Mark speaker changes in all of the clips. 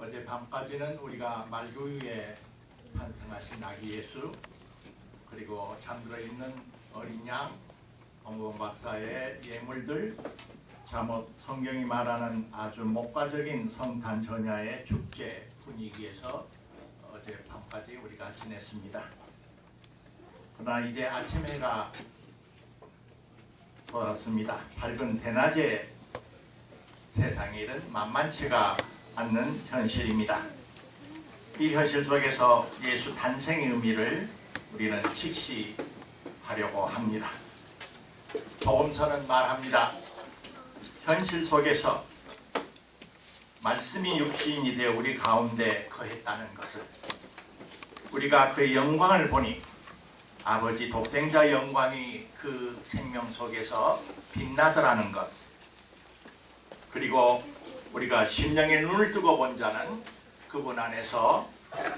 Speaker 1: 어젯밤까지는 우리가 말교유에 탄생하신 아기 예수 그리고 잠들어 있는 어린 양 공공 박사의 예물들 잠옷 성경이 말하는 아주 목가적인 성탄 전야의 축제 분위기에서 어젯밤까지 우리가 지냈습니다. 그러나 이제 아침 해가 돌았습니다. 밝은 대낮에 세상의 일은 만만치가 않는 현실입니다. 이 현실 속에서 예수 탄생의 의미를 우리는 직시하려고 합니다. 복음서는 말합니다. 현실 속에서 말씀이 육신이 되어 우리 가운데 거했다는 것을 우리가 그의 영광을 보니 아버지 독생자 영광이 그 생명 속에서 빛나더라는 것 그리고 우리가 심령의 눈을 뜨고 본 자는 그분 안에서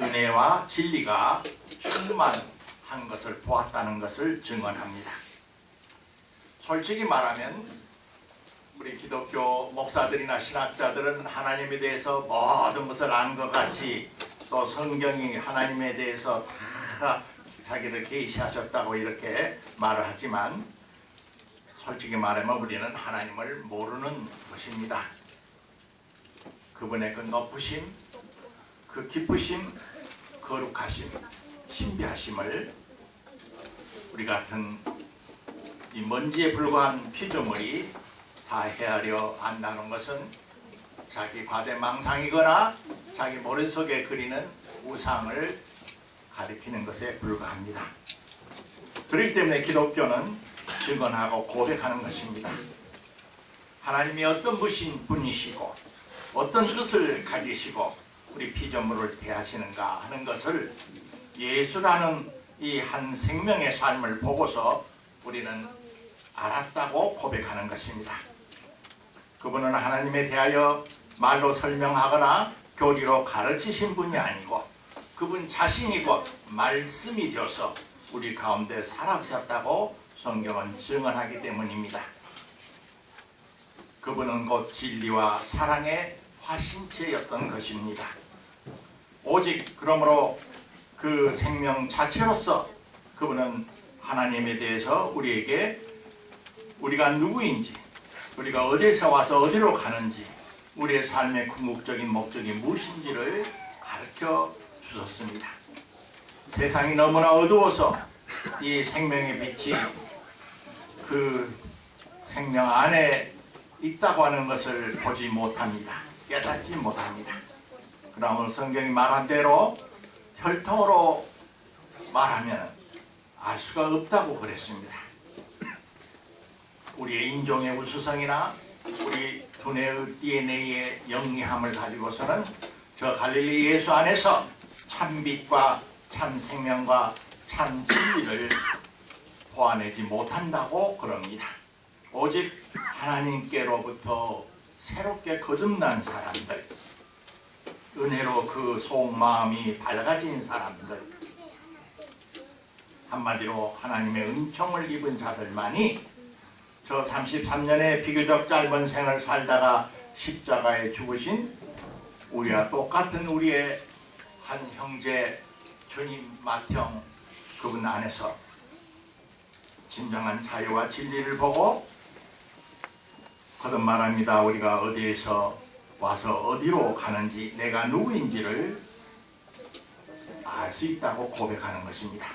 Speaker 1: 은혜와 진리가 충만한 것을 보았다는 것을 증언합니다. 솔직히 말하면 우리 기독교 목사들이나 신학자들은 하나님에 대해서 모든 것을 안 것 같이 또 성경이 하나님에 대해서 다 자기를 계시하셨다고 이렇게 말을 하지만 솔직히 말하면 우리는 하나님을 모르는 것입니다. 그분의 그 높으심, 그 기쁘심, 거룩하심, 신비하심을 우리 같은 이 먼지에 불과한 피조물이 다 헤아려 안다는 것은 자기 과대망상이거나 자기 머릿속에 그리는 우상을 가리키는 것에 불과합니다. 그렇기 때문에 기독교는 증언하고 고백하는 것입니다. 하나님이 어떤 분이시고 어떤 뜻을 가지시고 우리 피조물을 대하시는가 하는 것을 예수라는 이 한 생명의 삶을 보고서 우리는 알았다고 고백하는 것입니다. 그분은 하나님에 대하여 말로 설명하거나 교리로 가르치신 분이 아니고 그분 자신이 곧 말씀이 되어서 우리 가운데 살아계셨다고 성경은 증언하기 때문입니다. 그분은 곧 진리와 사랑의 화신체였던 것입니다. 오직 그러므로 그 생명 자체로서 그분은 하나님에 대해서 우리에게 우리가 누구인지 우리가 어디서 와서 어디로 가는지 우리의 삶의 궁극적인 목적이 무엇인지를 가르쳐 주셨습니다. 세상이 너무나 어두워서 이 생명의 빛이 그 생명 안에 있다고 하는 것을 보지 못합니다. 깨닫지 못합니다. 그러면 성경이 말한 대로 혈통으로 말하면 알 수가 없다고 그랬습니다. 우리의 인종의 우수성이나 우리 두뇌의 DNA의 영리함을 가지고서는 저 갈릴리 예수 안에서 참빛과 참 생명과 참 진리를 보아내지 못한다고 그럽니다. 오직 하나님께로부터 새롭게 거듭난 사람들, 은혜로 그 속마음이 밝아진 사람들, 한마디로 하나님의 은총을 입은 자들만이 저 33년의 비교적 짧은 생을 살다가 십자가에 죽으신 우리와 똑같은 우리의 한 형제 주님 맏형 그분 안에서 진정한 자유와 진리를 보고 거듭 말합니다. 우리가 어디에서 와서 어디로 가는지 내가 누구인지를 알 수 있다고 고백하는 것입니다.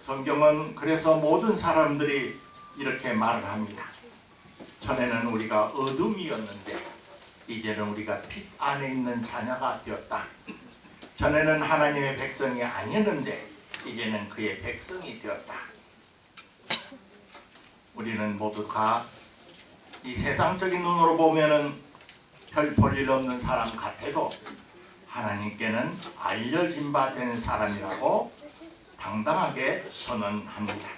Speaker 1: 성경은 그래서 모든 사람들이 이렇게 말을 합니다. 전에는 우리가 어둠이었는데 이제는 우리가 빛 안에 있는 자녀가 되었다. 전에는 하나님의 백성이 아니었는데 이제는 그의 백성이 되었다. 우리는 모두가 이 세상적인 눈으로 보면은 별 볼일 없는 사람 같아도 하나님께는 알려진 바 된 사람이라고 당당하게 선언합니다.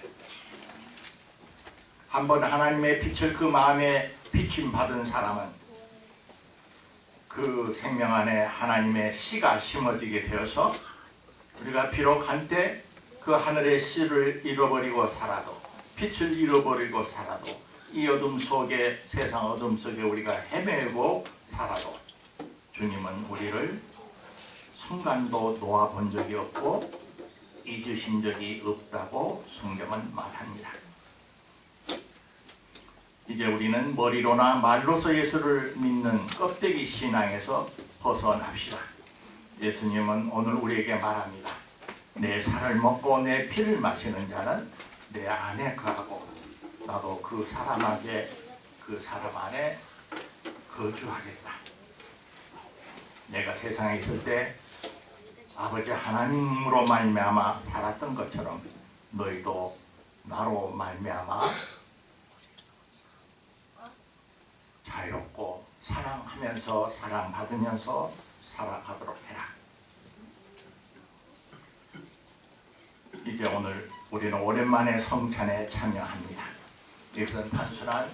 Speaker 1: 한번 하나님의 빛을 그 마음에 비침 받은 사람은 그 생명 안에 하나님의 씨가 심어지게 되어서 우리가 비록 한때 그 하늘의 씨를 잃어버리고 살아도 빛을 잃어버리고 살아도 이 어둠 속에 세상 어둠 속에 우리가 헤매고 살아도 주님은 우리를 순간도 놓아본 적이 없고 잊으신 적이 없다고 성경은 말합니다. 이제 우리는 머리로나 말로서 예수를 믿는 껍데기 신앙에서 벗어납시다. 예수님은 오늘 우리에게 말합니다. 내 살을 먹고 내 피를 마시는 자는 내 안에 거하고 나도 그 사람에게 그 사람 안에 거주하겠다. 내가 세상에 있을 때 아버지 하나님으로 말미암아 살았던 것처럼 너희도 나로 말미암아 자유롭고 사랑하면서 사랑받으면서 살아가도록 해라. 이제 오늘 우리는 오랜만에 성찬에 참여합니다. 이것은 단순한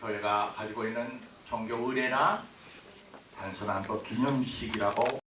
Speaker 1: 교회가 가지고 있는 종교 의례나 단순한 또 기념식이라고